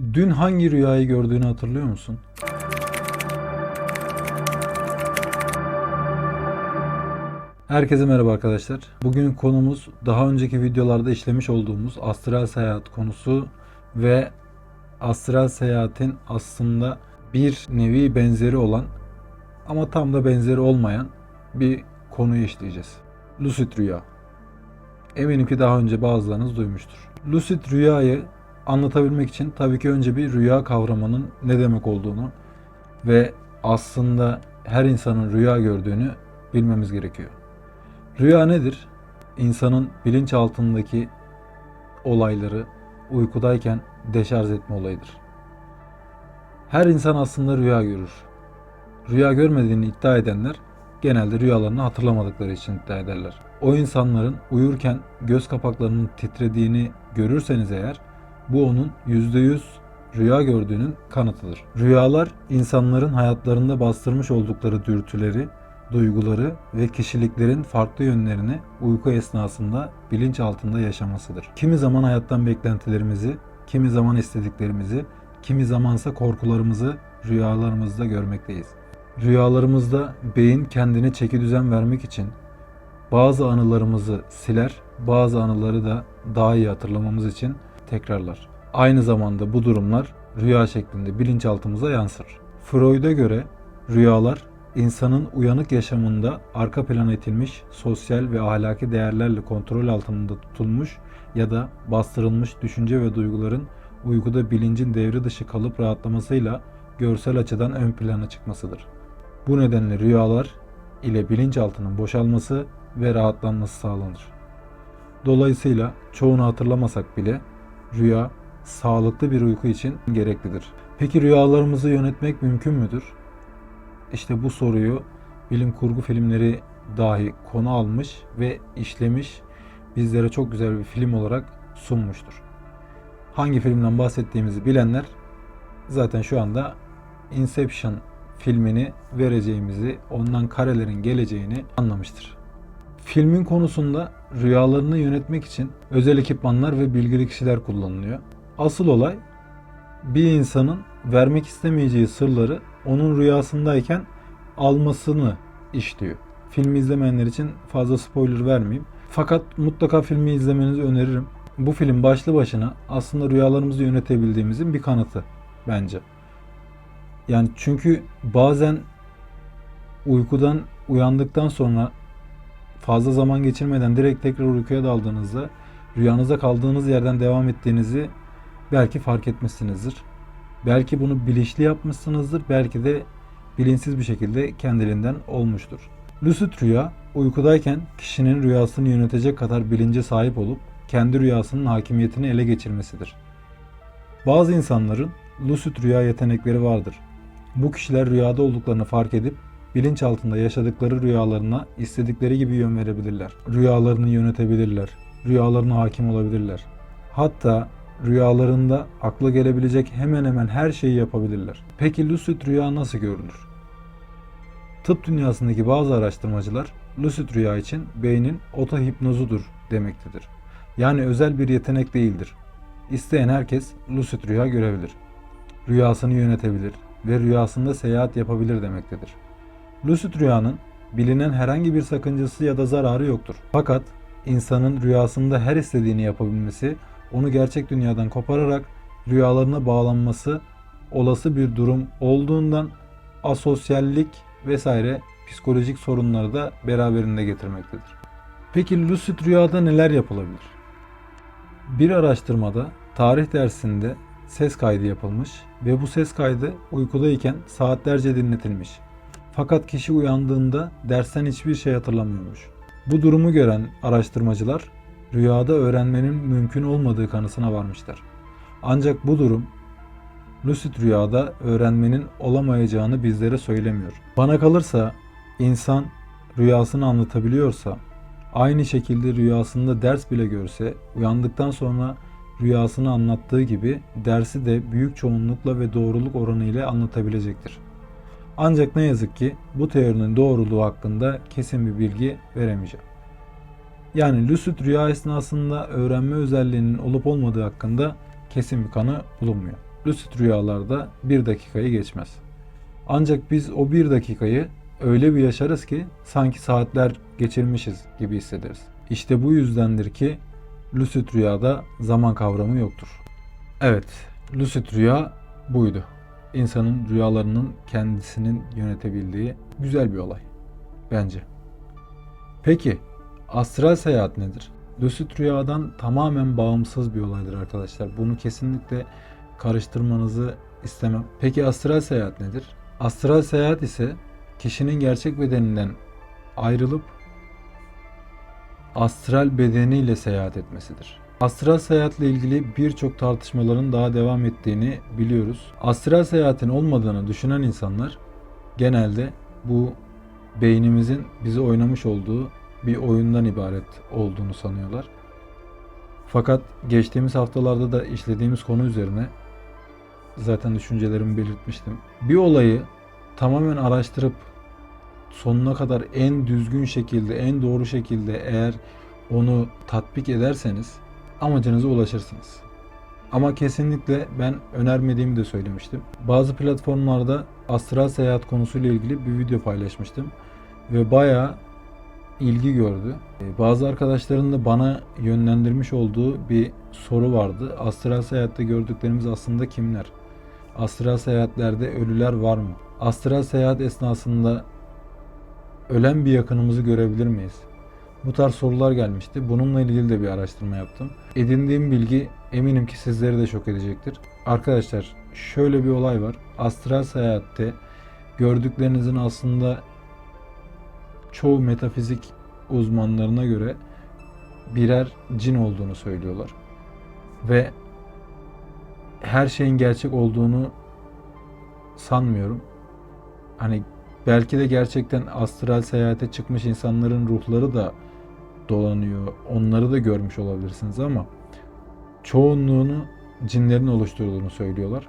Dün hangi rüyayı gördüğünü hatırlıyor musun? Herkese merhaba arkadaşlar. Bugün konumuz daha önceki videolarda işlemiş olduğumuz astral seyahat konusu ve astral seyahatin aslında bir nevi benzeri olan ama tam da benzeri olmayan bir konuyu işleyeceğiz. Lucid rüya. Eminim ki daha önce bazılarınız duymuştur. Lucid rüyayı anlatabilmek için tabii ki önce bir rüya kavramının ne demek olduğunu ve aslında her insanın rüya gördüğünü bilmemiz gerekiyor. Rüya nedir? İnsanın bilinçaltındaki olayları uykudayken deşarj etme olayıdır. Her insan aslında rüya görür. Rüya görmediğini iddia edenler genelde rüyalarını hatırlamadıkları için iddia ederler. O insanların uyurken göz kapaklarının titrediğini görürseniz eğer bu onun %100 rüya gördüğünün kanıtıdır. Rüyalar insanların hayatlarında bastırmış oldukları dürtüleri, duyguları ve kişiliklerin farklı yönlerini uyku esnasında bilinç altında yaşamasıdır. Kimi zaman hayattan beklentilerimizi, kimi zaman istediklerimizi, kimi zamansa korkularımızı rüyalarımızda görmekteyiz. Rüyalarımızda beyin kendine çeki düzen vermek için bazı anılarımızı siler, bazı anıları da daha iyi hatırlamamız için tekrarlar. Aynı zamanda bu durumlar rüya şeklinde bilinçaltımıza yansır. Freud'a göre rüyalar insanın uyanık yaşamında arka plana itilmiş sosyal ve ahlaki değerlerle kontrol altında tutulmuş ya da bastırılmış düşünce ve duyguların uykuda bilincin devre dışı kalıp rahatlamasıyla görsel açıdan ön plana çıkmasıdır. Bu nedenle rüyalar ile bilinçaltının boşalması ve rahatlanması sağlanır. Dolayısıyla çoğunu hatırlamasak bile rüya sağlıklı bir uyku için gereklidir. Peki rüyalarımızı yönetmek mümkün müdür? İşte bu soruyu bilim kurgu filmleri dahi konu almış ve işlemiş bizlere çok güzel bir film olarak sunmuştur. Hangi filmden bahsettiğimizi bilenler zaten şu anda Inception filmini vereceğimizi, ondan karelerin geleceğini anlamıştır. Filmin konusunda rüyalarını yönetmek için özel ekipmanlar ve bilgili kişiler kullanılıyor. Asıl olay bir insanın vermek istemeyeceği sırları onun rüyasındayken almasını işliyor. Filmi izlemeyenler için fazla spoiler vermeyeyim. Fakat mutlaka filmi izlemenizi öneririm. Bu film başlı başına aslında rüyalarımızı yönetebildiğimizin bir kanıtı bence. Yani çünkü bazen uykudan uyandıktan sonra fazla zaman geçirmeden direkt tekrar uykuya daldığınızda rüyanızda kaldığınız yerden devam ettiğinizi belki fark etmişsinizdir. Belki bunu bilinçli yapmışsınızdır. Belki de bilinçsiz bir şekilde kendiliğinden olmuştur. Lucid rüya uykudayken kişinin rüyasını yönetecek kadar bilince sahip olup kendi rüyasının hakimiyetini ele geçirmesidir. Bazı insanların lucid rüya yetenekleri vardır. Bu kişiler rüyada olduklarını fark edip bilinç altında yaşadıkları rüyalarına istedikleri gibi yön verebilirler. Rüyalarını yönetebilirler. Rüyalarına hakim olabilirler. Hatta rüyalarında akla gelebilecek hemen hemen her şeyi yapabilirler. Peki lucid rüya nasıl görülür? Tıp dünyasındaki bazı araştırmacılar lucid rüya için beynin otohipnozudur demektedir. Yani özel bir yetenek değildir. İsteyen herkes lucid rüya görebilir. Rüyasını yönetebilir ve rüyasında seyahat yapabilir demektedir. Lucid rüyanın bilinen herhangi bir sakıncası ya da zararı yoktur. Fakat insanın rüyasında her istediğini yapabilmesi onu gerçek dünyadan kopararak rüyalarına bağlanması olası bir durum olduğundan asosyallik vesaire psikolojik sorunları da beraberinde getirmektedir. Peki lucid rüyada neler yapılabilir? Bir araştırmada tarih dersinde ses kaydı yapılmış ve bu ses kaydı uykudayken saatlerce dinletilmiş. Fakat kişi uyandığında dersten hiçbir şey hatırlamıyormuş. Bu durumu gören araştırmacılar rüyada öğrenmenin mümkün olmadığı kanısına varmışlar. Ancak bu durum lucid rüyada öğrenmenin olamayacağını bizlere söylemiyor. Bana kalırsa insan rüyasını anlatabiliyorsa aynı şekilde rüyasında ders bile görse uyandıktan sonra rüyasını anlattığı gibi dersi de büyük çoğunlukla ve doğruluk oranı ile anlatabilecektir. Ancak ne yazık ki bu teorinin doğruluğu hakkında kesin bir bilgi veremeyeceğim. Yani lucid rüya esnasında öğrenme özelliğinin olup olmadığı hakkında kesin bir kanı bulunmuyor. lucid rüyalarda bir dakikayı geçmez. Ancak biz o bir dakikayı öyle bir yaşarız ki sanki saatler geçirmişiz gibi hissederiz. İşte bu yüzdendir ki lucid rüyada zaman kavramı yoktur. Evet, lucid rüya buydu. İnsanın rüyalarının kendisinin yönetebildiği güzel bir olay bence. Peki astral seyahat nedir? Lucid rüyadan tamamen bağımsız bir olaydır arkadaşlar. Bunu kesinlikle karıştırmanızı istemem. Peki astral seyahat nedir? Astral seyahat ise kişinin gerçek bedeninden ayrılıp astral bedeniyle seyahat etmesidir. Astral seyahatle ilgili birçok tartışmaların daha devam ettiğini biliyoruz. Astral seyahatin olmadığını düşünen insanlar genelde bu beynimizin bizi oynamış olduğu bir oyundan ibaret olduğunu sanıyorlar. Fakat geçtiğimiz haftalarda da işlediğimiz konu üzerine zaten düşüncelerimi belirtmiştim. Bir olayı tamamen araştırıp sonuna kadar en düzgün şekilde, en doğru şekilde eğer onu tatbik ederseniz amacınıza ulaşırsınız. Ama kesinlikle ben önermediğimi de söylemiştim. Bazı platformlarda astral seyahat konusuyla ilgili bir video paylaşmıştım ve bayağı ilgi gördü. Ee, Bazı arkadaşların da bana yönlendirmiş olduğu bir soru vardı. Astral seyahatte gördüklerimiz aslında kimler? Astral seyahatlerde ölüler var mı? Astral seyahat esnasında ölen bir yakınımızı görebilir miyiz? Bu tarz sorular gelmişti. Bununla ilgili de bir araştırma yaptım. Edindiğim bilgi eminim ki sizleri de şok edecektir. Arkadaşlar şöyle bir olay var. Astral seyahatte gördüklerinizin aslında çoğu metafizik uzmanlarına göre birer cin olduğunu söylüyorlar. Ve her şeyin gerçek olduğunu sanmıyorum. Hani belki de gerçekten astral seyahate çıkmış insanların ruhları da dolanıyor. Onları da görmüş olabilirsiniz ama çoğunluğunu cinlerin oluşturduğunu söylüyorlar.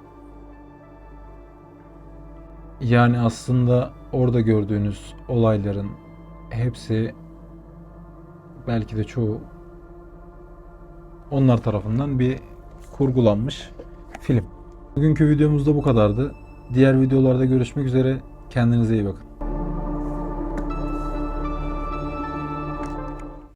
Yani aslında orada gördüğünüz olayların hepsi belki de çoğu onlar tarafından bir kurgulanmış film. Bugünkü videomuz da bu kadardı. Diğer videolarda görüşmek üzere. Kendinize iyi bakın.